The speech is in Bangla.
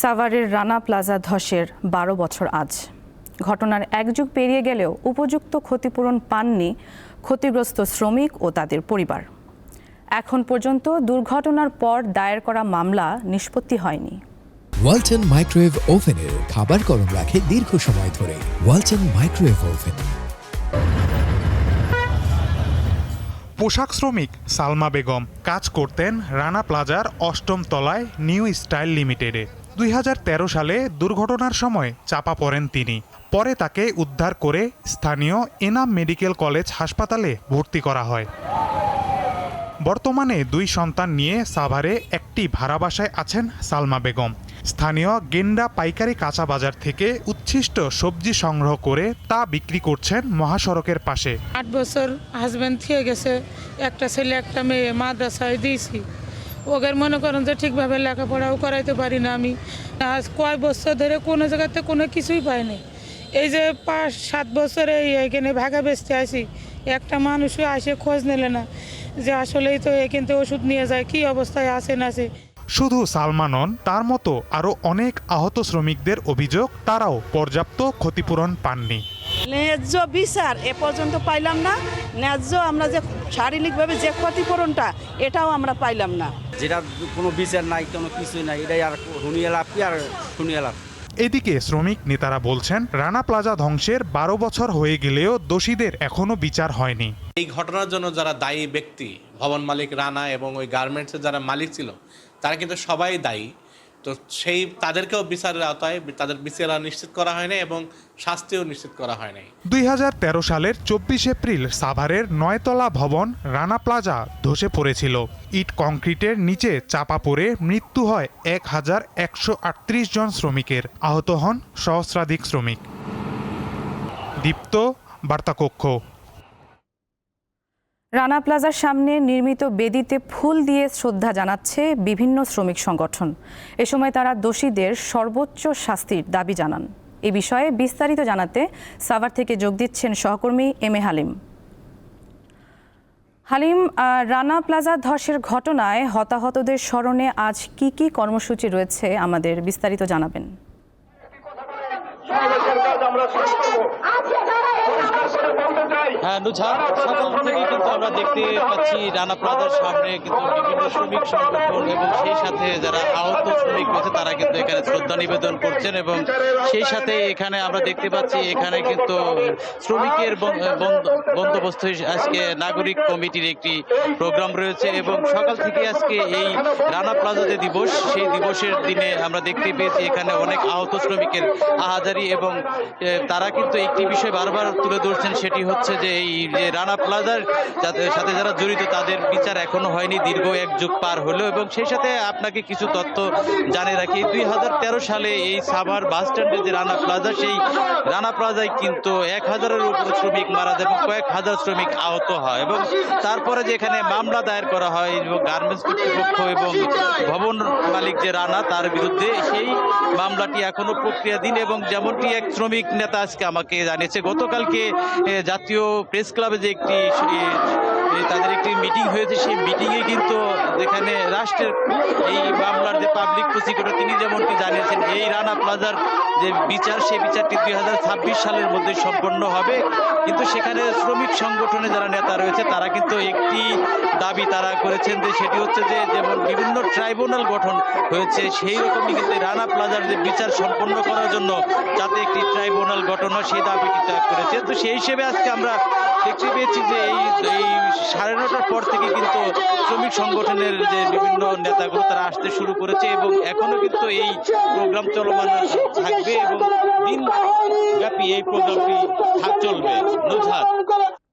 সাভারের রানা প্লাজা ধসের বারো বছর আজ। ঘটনার এক যুগ পেরিয়ে গেলেও উপযুক্ত ক্ষতিপূরণ পাননি ক্ষতিগ্রস্ত শ্রমিক ও তাদের পরিবার। এখন পর্যন্ত দুর্ঘটনার পর দায়ের করা মামলা নিষ্পত্তি হয়নি। ওয়ালটন মাইক্রোওয়েভ ওভেনের খাবার গরম রাখে দীর্ঘ সময় ধরে। Walton microwave oven. পোশাক শ্রমিক সালমা বেগম কাজ করতেন রানা প্লাজার অষ্টম তলায় নিউ স্টাইল লিমিটেডে। দুই হাজার তেরো সালে দুর্ঘটনার সময় চাপা পড়েন তিনি। পরে তাকে উদ্ধার করে স্থানীয় এনাম মেডিকেল কলেজ হাসপাতালে ভর্তি করা হয়। বর্তমানে দুই সন্তান নিয়ে সাভারে একটি ভাড়া বাসায় আছেন সালমা বেগম। স্থানীয় গেন্ডা পাইকারি কাঁচা বাজার থেকে উচ্ছিষ্ট সবজি সংগ্রহ করে তা বিক্রি করছেন মহাসড়কের পাশে। আট বছর হাজব্যান্ড থেকে গেছে। একটা ছেলে, একটা মেয়ে, মাদ্রাসায় দিয়েছি। ওদের মনে করেন যে ঠিকভাবে লেখাপড়াও করাইতে পারি না আমি। আজ কয় বছর ধরে কোনো জায়গাতে কোনো কিছুই পাইনি এই যে পাঁচ, সাত বছরে এখানে ভাগা বেচতে আসি একটা মানুষও আসে খোঁজ নিলে না যে আসলেই তো এখান থেকে ওষুধ নিয়ে যায়, কি অবস্থায় আছে না আছে। শুধু সালমা নন, তার মতো আরও অনেক আহত শ্রমিকদের অভিযোগ তারাও পর্যাপ্ত ক্ষতিপূরণ পাননি। ন্যায্য বিচার এ পর্যন্ত পাইলাম না। ন্যায্য আমরা যে শারীরিকভাবে যে ক্ষতিপূরণটা এটাও আমরা পাইলাম না। যেটা কোনো বিচার নাই কোনো কিছুই নাই এটাই আর শুনিয়ে লাভ কি আর শুনিয়ে লাভ? এদিকে শ্রমিক নেতারা বলছেন রানা প্লাজা ধ্বংসের বারো বছর হয়ে গেলেও দোষীদের এখনও বিচার হয়নি। এই ঘটনার জন্য যারা দায়ী ব্যক্তি ভবন মালিক রানা এবং ওই গার্মেন্টসের যারা মালিক ছিল তারা কিন্তু সবাই দায়ী। তো সেই তাদেরকেও বিচারের আওতায় তাদের বিচার নিশ্চিত করা হয়নি এবং শাস্তিও নিশ্চিত করা হয়নি দুই হাজার তেরো সালের চব্বিশ এপ্রিল সাভারের নয়তলা ভবন রানা প্লাজা ধসে পড়েছিল। ইট কংক্রিটের নিচে চাপা পড়ে মৃত্যু হয় এক হাজার একশো আটত্রিশ জন শ্রমিকের। আহত হন সহস্রাধিক শ্রমিক। দীপ্ত বার্তাকক্ষ। রানা প্লাজার সামনে নির্মিত বেদিতে ফুল দিয়ে শ্রদ্ধা জানাচ্ছে বিভিন্ন শ্রমিক সংগঠন। এ সময় তারা দোষীদের সর্বোচ্চ শাস্তির দাবি জানান। এ বিষয়ে বিস্তারিত জানাতে সাভার থেকে যোগ দিচ্ছেন সহকর্মী M A Halim. Halim Rana Plaza ধসের ঘটনায় হতাহতদের স্মরণে আজ কি কি কর্মসূচি রয়েছে আমাদের বিস্তারিত জানাবেন। নুঝা সকাল থেকে কিন্তু আমরা দেখতে পাচ্ছি রানা প্লাজার সামনে কিন্তু বিভিন্ন শ্রমিক সংগঠন এবং সেই সাথে যারা আহত শ্রমিক রয়েছে তারা কিন্তু এখানে শ্রদ্ধা নিবেদন করছেন এবং সেই সাথে এখানে আমরা দেখতে পাচ্ছি এখানে কিন্তু শ্রমিকের বন- বন্দোবস্ত আজকে নাগরিক কমিটির একটি প্রোগ্রাম রয়েছে এবং সকাল থেকে আজকে এই রানা প্লাজা যে দিবস সেই দিবসের দিনে আমরা দেখতে পেয়েছি এখানে অনেক আহত শ্রমিকের আহাজারি এবং তারা কিন্তু একটি বিষয় বারবার তুলে ধরছেন সেটি হচ্ছে যে এই যে রানা প্লাজার সাথে যারা জড়িত, তাদের বিচার এখনও হয়নি, দীর্ঘ এক যুগ পার হলো এবং সেই সাথে আপনাকে কিছু তথ্য জানিয়ে রাখি। দুই হাজার তেরো সালে এই সাভার বাস স্ট্যান্ডে যে রানা প্লাজা, সেই রানা প্লাজায় কিন্তু এক হাজারের উপর শ্রমিক মারা যায় এবং কয়েক হাজার শ্রমিক আহত হয় এবং তারপরে যে এখানে মামলা দায়ের করা হয় এবং গার্মেন্টস কর্তৃপক্ষ এবং ভবন মালিক যে রানা, তার বিরুদ্ধে সেই মামলাটি এখনও প্রক্রিয়াধীন এবং যেমনটি এক শ্রমিক নেতা আজকে আমাকে জানিয়েছে, গতকালকে জাতীয় প্রেস ক্লাবে যে একটি তাদের একটি মিটিং হয়েছে সেই মিটিংয়ে কিন্তু যেখানে রাষ্ট্রের এই মামলার যে পাবলিক প্রসিকিউটর তিনি যেমনটি জানিয়েছেন, এই রানা প্লাজার যে বিচার, সেই বিচারটি দুই হাজার ছাব্বিশ সালের মধ্যে সম্পন্ন হবে। কিন্তু সেখানে শ্রমিক সংগঠনে যারা নেতা রয়েছে, তারা কিন্তু একটি দাবি তারা করেছেন যে সেটি হচ্ছে যে যেমন বিভিন্ন ট্রাইব্যুনাল গঠন হয়েছে, সেই রকমই কিন্তু রানা প্লাজার যে বিচার সম্পন্ন করার জন্য যাতে একটি ট্রাইব্যুনাল গঠন হয়, সেই দাবিটি করেছে। তো সেই হিসেবে আজকে আমরা দেখতে পেয়েছি যে এই এই সাড়ে নটার পর থেকে কিন্তু শ্রমিক সংগঠনের যে বিভিন্ন নেতাগুলো তারা আসতে শুরু করেছে এবং এখনও কিন্তু এই প্রোগ্রাম চলমান থাকবে এবং দিন ব্যাপী এই প্রোগ্রামটি চলবে। নুজহাত।